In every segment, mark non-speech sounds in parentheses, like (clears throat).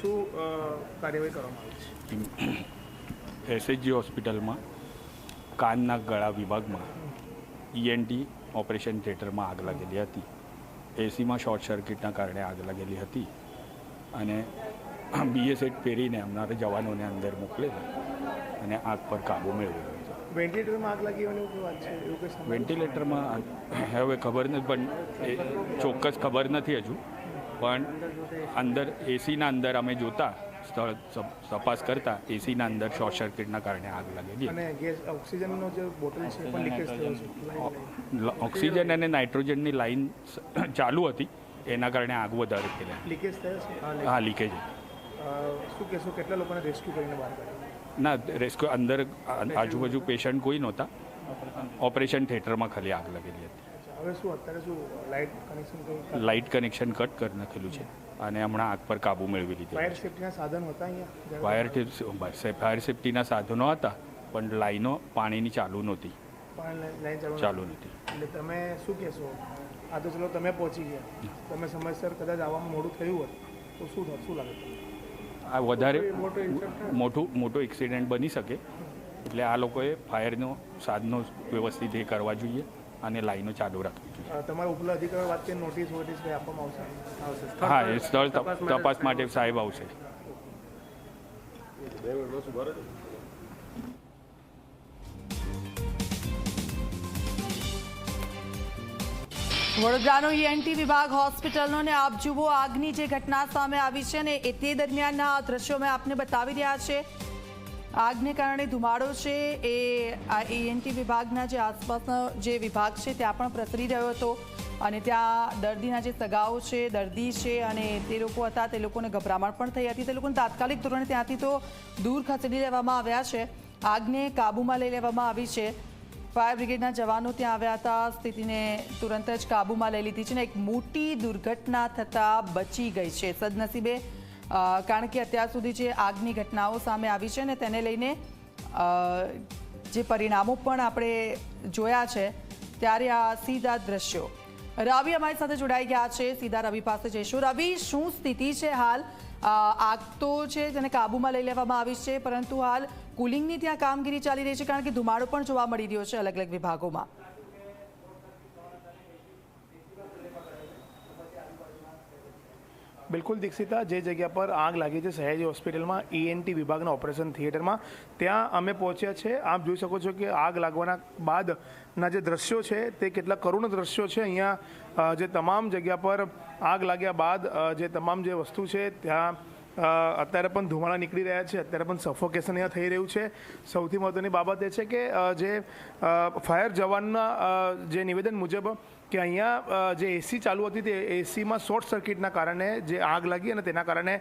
શું કાર્યવાહી કરવામાં આવી છે? એસએચજી હોસ્પિટલમાં કાનના ગળા વિભાગમાં ઈએનટી ઓપરેશન થિયેટરમાં આગ લાગેલી હતી. એસીમાં શોર્ટ સર્કિટના કારણે આગ લાગેલી હતી અને બીએસએટ પહેરીને અમારા જવાનોને અંદર મોકલેલા અને આગ પર કાબુ મેળવ્યો વેન્ટિલેટરમાં આગ લાગી હોવાની વાત છે? એવું વેન્ટિલેટરમાં હવે ખબર નથી પણ એ ચોક્કસ ખબર નથી હજુ. પણ અંદર એસીના અંદર અમે જોતા સ્થળ તપ- તપાસ કરતા એસીના અંદર શોર્ટ સર્કિટના કારણે આગ લાગેલી અને ગેસ ઓક્સિજનનો જે બોટલ છે પણ લીકેજ થયો છે. Line line. લ- ઓક્સિજન અને નાઇટ્રોજનની લાઈન (clears throat) ચાલુ હતી એના કારણે આગ વધારે ફેલાય લીકેજ થયો છે? હા, લીકેજ. શું કહેશો કેટલા લોકોને રેસ્ક્યુ કરીને બહાર કાઢ્યા? ના રેસ્ક્યુ અંદર આજુબાજુ પેશન્ટ કોઈ નહોતા. ઓપરેશન થિયેટરમાં ખાલી આગ લાગેલી હતી. હવે શું અત્યારે શું light connection light connection cut કરી નાખેલું છે. અને હમણાં આગ પર કાબુ મેળવી લીધો ફાયર છે. સાધનો હતા અહીંયા? ફાયર ફાયર સેફ્ટીના સાધનો હતા પણ લાઈનો પાણીની ચાલુ નહોતી. ચાલુ નહોતી. એટલે તમે શું કહેશો? આ તો ચલો તમે પહોંચી ગયા. તમે સમયસર કદાચ આવવામાં મોડું થયું હોત તો શું શું લાગે આ વધારે મોટું મોટો એક્સિડન્ટ બની શકે. એટલે આ લોકોએ ફાયરનો સાધનો વ્યવસ્થિત એ કરવા જોઈએ. અને લાઈનો ચાલુ રાખવી જોઈએ. તમારા ઉપલા અધિકારીઓ વાત કરીને નોટિસ વોટિસ કંઈ આપવામાં આવશે? આવશે. હા એ સ્થળ તપાસ માટે સાહેબ આવશે. વડોદરાનો ઈએનટી વિભાગ હોસ્પિટલનો ને આપ જુઓ આગની જે ઘટના સામે આવી છે ને એ તે દરમિયાનના દ્રશ્યો મેં આપને બતાવી રહ્યા છે. આગને કારણે ધુમાડો છે એ આ એએનટી વિભાગના જે આસપાસનો જે વિભાગ છે ત્યાં પણ પ્રસરી રહ્યો હતો અને ત્યાં દર્દીના જે સગાઓ છે, દર્દી છે અને તે લોકો હતા, તે લોકોને ગભરામણ પણ થઈ હતી. તે લોકોને તાત્કાલિક ધોરણે ત્યાંથી તો દૂર ખસેડી લેવામાં આવ્યા છે. આગને કાબૂમાં લઈ લેવામાં આવી છે. ફાયર બ્રિગેડના જવાનો ત્યાં આવ્યા હતા. સ્થિતિને તુરંત જ કાબૂમાં લઈ લીધી છે ને એક મોટી દુર્ઘટના થતાં બચી ગઈ છે. સદનસીબે કારણ કે અત્યાર સુધી જે આગની ઘટનાઓ સામે આવી છે ને તેને લઈને જે પરિણામો પણ આપણે જોયા છે, ત્યારે આ સીધા દ્રશ્યો. રવિ અમારી સાથે જોડાઈ ગયા છે, સીધા રવિ પાસે જઈશું. રવિ, શું સ્થિતિ છે હાલ? આગ તો છે તેને કાબૂમાં લઈ લેવામાં આવી છે, પરંતુ હાલ કુલિંગની ત્યાં કામગીરી ચાલી રહી છે, કારણ કે ધુમાડો પણ જોવા મળી રહ્યો છે અલગ અલગ વિભાગોમાં. બિલકુલ દીક્ષિતા, જે જગ્યા પર આગ લાગી છે સહેજી હોસ્પિટલમાં ઈએનટી વિભાગના ઓપરેશન થિયેટરમાં. ત્યાં અમે પહોંચ્યા છે. આપ જોઈ શકો છો કે આગ લાગવાના બાદના જે દ્રશ્યો છે, તે કેટલા કરુણ દ્રશ્યો છે. અહીંયા જે તમામ જગ્યા પર આગ લાગ્યા બાદ જે તમામ જે વસ્તુ છે, ત્યાં અત્યારે પણ ધુમાડા નીકળી રહ્યા છે. અત્યારે પણ સફોકેશન અહીંયા થઈ રહ્યું છે. સૌથી મહત્ત્વની બાબત એ છે કે જે ફાયર જવાનના જે નિવેદન મુજબ કે અહીંયા જે એસી ચાલુ હતી તે એસીમાં શોર્ટ સર્કિટના કારણે જે આગ લાગી અને તેના કારણે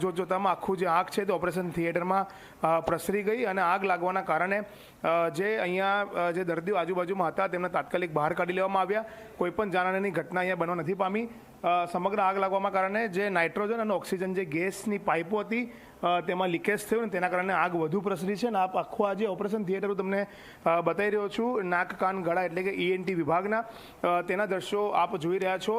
જોતજોતામાં જોત જોતામાં આખું જે આગ છે તે ઓપરેશન થિયેટરમાં પ્રસરી ગઈ અને આગ લાગવાના કારણે જે અહીંયા જે દર્દીઓ આજુબાજુમાં હતા તેમને તાત્કાલિક બહાર કાઢી લેવામાં આવ્યા. કોઈપણ જાનહાની ઘટના અહીંયા બનવા નથી પામી. સમગ્ર આગ લાગવાના કારણે જે નાઇટ્રોજન અને ઓક્સિજન જે ગેસની પાઇપો હતી તેમાં લીકેજ થયું તેના કારણે આગ વધુ પ્રસરી છે અને આપ આખું આ જે ઓપરેશન થિયેટર હું તમને બતાવી રહ્યો છું, નાક, કાન, ગળા એટલે કે ઈએનટી વિભાગના તેના દ્રશ્યો આપ જોઈ રહ્યા છો.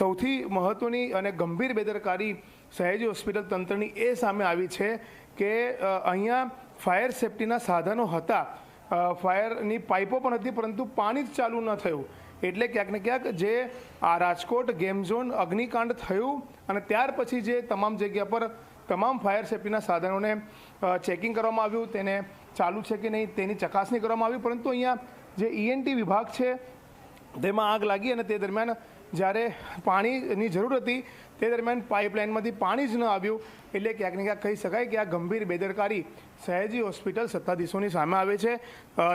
સૌથી મહત્ત્વની અને ગંભીર બેદરકારી સયાજી હોસ્પિટલ તંત્રની એ સામે આવી છે કે અહીંયા ફાયર સેફટીના સાધનો હતા. ફાયરની પાઇપો પણ હતી, પરંતુ પાણી જ ચાલુ ન થયું. એટલે ક્યાંક ને ક્યાંક જે આ રાજકોટ ગેમ ઝોન અગ્નિકાંડ થયું અને ત્યાર પછી જે તમામ જગ્યા પર તમામ ફાયર સેફટીના સાધનોને ચેકિંગ કરવામાં આવ્યું, તેને ચાલુ છે કે નહીં તેની ચકાસણી કરવામાં આવી, પરંતુ અહીંયા જે ઈએનટી વિભાગ છે, તેમાં આગ લાગી અને તે દરમિયાન જ્યારે પાણીની જરૂર હતી, તે દરમિયાન પાઇપલાઇનમાંથી પાણી જ ન આવ્યું, એટલે ક્યાંક ને ક્યાંક કહી શકાય કે આ ગંભીર બેદરકારી સયાજી હોસ્પિટલ સત્તાધીશોની સામે આવે છે.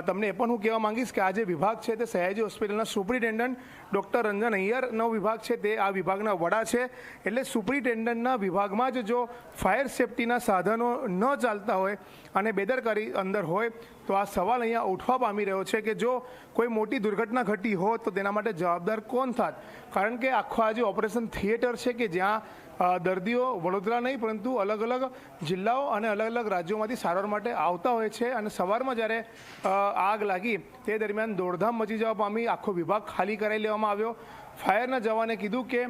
તમને એ પણ હું કહેવા માંગીશ કે આ જે વિભાગ છે તે સયાજી હોસ્પિટલના સુપ્રિન્ટેન્ડન્ટ ડૉક્ટર રંજન અય્યરનો વિભાગ છે તે આ વિભાગના વડા છે. એટલે સુપ્રિન્ટેન્ડન્ટના વિભાગમાં જ જો ફાયર સેફટીના સાધનો ન ચાલતા હોય અને બેદરકારી અંદર હોય, તો આ સવાલ અહીંયા ઉઠવા પામી રહ્યો છે કે જો કોઈ મોટી દુર્ઘટના ઘટી હોત, તો તેના માટે જવાબદાર કોણ થાત? કારણ કે આખો આ જે ઓપરેશન થિયેટર છે કે જ્યાં દર્દીઓ વડોદરા નહીં, પરંતુ અલગ અલગ જિલ્લાઓ અને અલગ અલગ રાજ્યોમાંથી સારવાર માટે આવતા હોય છે અને સવારમાં જ્યારે આગ લાગી, તે દરમિયાન દોડધામ મચી જવા પામી આખો વિભાગ ખાલી કરાવી લેવામાં આવ્યો. ફાયરના જવાને કીધું કે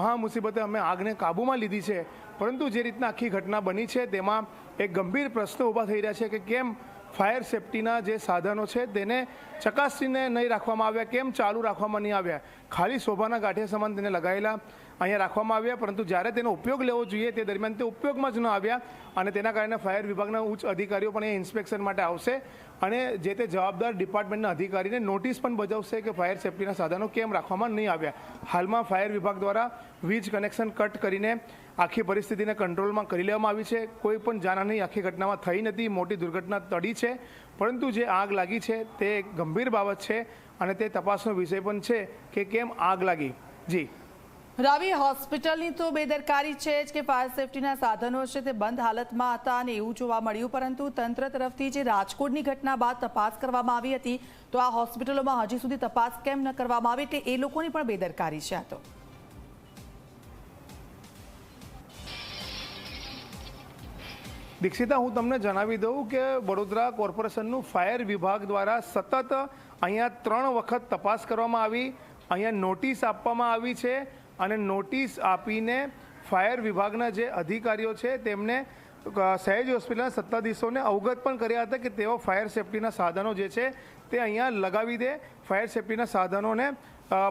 મહા મુસીબતે અમે આગને કાબૂમાં લીધી છે. પરંતુ જે રીતના આખી ઘટના બની છે, તેમાં એક ગંભીર પ્રશ્નો ઊભા થઈ રહ્યા છે કે કેમ ફાયર સેફટીના જે સાધનો છે, તેને ચકાસીને નહીં રાખવામાં આવ્યા, કેમ ચાલુ રાખવામાં નહીં આવ્યા? ખાલી શોભાના ગાંઠિયા સમાન તેને લગાવેલા અહીંયા રાખવામાં આવ્યા, પરંતુ જ્યારે તેનો ઉપયોગ લેવો જોઈએ તે દરમિયાન તે ઉપયોગમાં જ ન આવ્યા અને તેના કારણે ફાયર વિભાગના ઉચ્ચ અધિકારીઓ પણ અહીંયા ઇન્સ્પેક્શન માટે આવશે અને જે તે જવાબદાર ડિપાર્ટમેન્ટના અધિકારીને નોટિસ પણ બજાવશે કે ફાયર સેફટીના સાધનો કેમ રાખવામાં નહીં આવ્યા. હાલમાં ફાયર વિભાગ દ્વારા વીજ કનેક્શન કટ કરીને આખી પરિસ્થિતિને કંટ્રોલમાં કરી લેવામાં આવી છે. કોઈ પણ જાનહાની આખી ઘટનામાં થઈ નથી, મોટી દુર્ઘટના તડી છે. પરંતુ જે આગ લાગી છે, તે ગંભીર બાબત છે અને તે તપાસનો વિષય પણ છે કે કેમ આગ લાગી. જી. રાવી, હોસ્પિટલની તો બેદરકારી છે જ કે ફાયર સેફટીના સાધનો છે તે બંધ હાલતમાં હતા અને એવું જોવા મળ્યું, પરંતુ તંત્ર તરફથી જે રાજકોટની ઘટના બાદ તપાસ કરવામાં આવી હતી, તો આ હોસ્પિટલોમાં હજી સુધી તપાસ કેમ ન કરવામાં આવી, એટલે એ લોકોની પણ બેદરકારી છે આ તો. દીક્ષિતા, હું તમને જણાવી દઉં કે વડોદરા કોર્પોરેશનનું ફાયર વિભાગ દ્વારા સતત અહીંયા ત્રણ વખત તપાસ કરવામાં આવી. અહીંયા નોટિસ આપવામાં આવી છે અને નોટિસ આપીને ફાયર વિભાગના જે અધિકારીઓ છે તેમને સહેજ હોસ્પિટલના સત્તાધીશોને અવગત પણ કર્યા હતા કે તેઓ ફાયર સેફટીના સાધનો જે છે તે અહીંયા લગાવી દે, ફાયર સેફટીના સાધનોને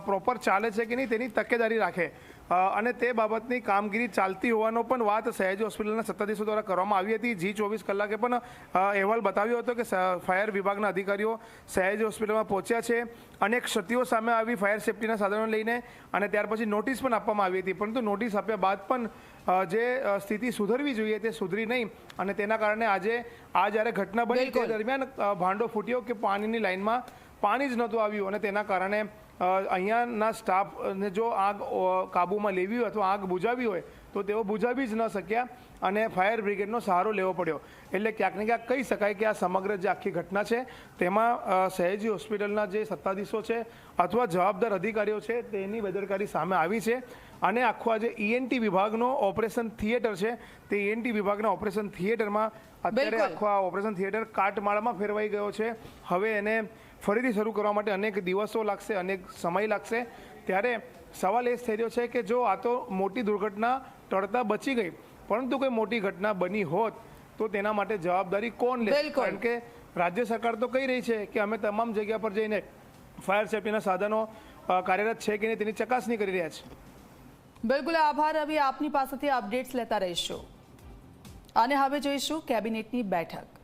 પ્રોપર ચાલે છે કે નહીં તેની તકેદારી રાખે. અને તે બાબતની કામગીરી ચાલતી હોવાનો પણ વાત સહેજ હોસ્પિટલના સત્તાધીશો દ્વારા કરવામાં આવી હતી. જી ચોવીસ કલાકે પણ અહેવાલ બતાવ્યો હતો કે ફાયર વિભાગના અધિકારીઓ સહેજ હોસ્પિટલમાં પહોંચ્યા છે અનેક ક્ષતિઓ સામે આવી ફાયર સેફટીના સાધનો લઈને અને ત્યાર પછી નોટિસ પણ આપવામાં આવી હતી. પરંતુ નોટિસ આપ્યા બાદ પણ જે સ્થિતિ સુધરવી જોઈએ તે સુધરી નહીં અને તેના કારણે આજે આ જ્યારે ઘટના બની તે દરમિયાન ભાંડો ફૂટ્યો કે પાણીની લાઇનમાં પાણી જ નહોતું આવ્યું અને તેના કારણે અહીંયાના સ્ટાફને જો આગ કાબૂમાં લેવી હોય અથવા આગ બુજાવી હોય તો તેઓ બુજાવી જ ન શક્યા અને ફાયર બ્રિગેડનો સહારો લેવો પડ્યો. એટલે ક્યાંક ને ક્યાંક કહી શકાય કે આ સમગ્ર જે આખી ઘટના છે તેમાં સહેજી હોસ્પિટલના જે સત્તાધીશો છે અથવા જવાબદાર અધિકારીઓ છે તેની બેદરકારી સામે આવી છે. અને આખો આ જે ઈએનટી વિભાગનો ઓપરેશન થિયેટર છે તે ઈએનટી વિભાગના ઓપરેશન થિયેટરમાં અત્યારે આખો આ ઓપરેશન થિયેટર કાટમાળમાં ફેરવાઈ ગયો છે. હવે એને ફરીથી શરૂ કરવા માટે અનેક દિવસો લાગશે અનેક સમય લાગશે. ત્યારે સવાલ એ જ થઈ રહ્યો છે કે જો આ તો મોટી દુર્ઘટના ટળતા બચી ગઈ પરંતુ કોઈ મોટી ઘટના બની હોત તો તેના માટે જવાબદારી કોણ લે કારણ કે રાજ્ય સરકાર તો કહી રહી છે કે અમે તમામ જગ્યા પર જઈને ફાયર સેફટીના સાધનો કાર્યરત છે કે નહીં તેની ચકાસણી કરી રહ્યા છે બિલકુલ આભાર રવિ. આપની પાસેથી અપડેટ્સ લેતા રહીશું. અને હવે જોઈશું કેબિનેટની બેઠક.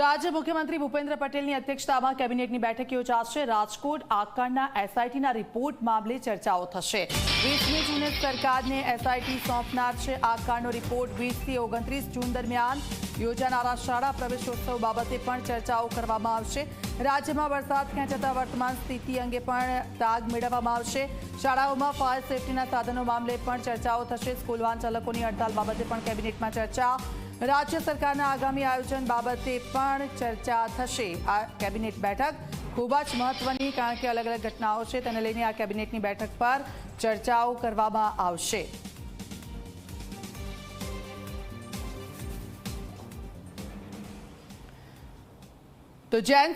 આજે મુખ્યમંત્રી ભૂપેન્દ્ર પટેલની અધ્યક્ષતામાં કેબિનેટની બેઠક યોજાશે રાજકોટ આકારના એસઆઈટીના રિપોર્ટ મામલે ચર્ચાઓ થશે. વીસમી જૂને સરકારને એસઆઈટી સોંપનાર છે આકારનો રિપોર્ટ વીસથી ઓગણત્રીસ જૂન દરમિયાન યોજાનારા શાળા પ્રવેશોત્સવ બાબતે પણ ચર્ચાઓ કરવામાં આવશે. રાજ્યમાં વરસાદ ખેંચાતા વર્તમાન સ્થિતિ અંગે પણ તાગ મેળવવામાં આવશે. શાળાઓમાં ફાયર સેફટીના સાધનો મામલે પણ ચર્ચાઓ થશે. સ્કૂલ વાહન ચાલકોની હડતાલ બાબતે પણ કેબિનેટમાં ચર્ચા. રાજ્ય સરકારના આગામી આયોજન બાબતે પણ ચર્ચા થશે. આ કેબિનેટ બેઠક ખૂબ જ મહત્વની કારણ કે અલગ અલગ ઘટનાઓ છે, તેને લઈને આ કેબિનેટની બેઠક પર ચર્ચાઓ કરવામાં આવશે. તો જૈન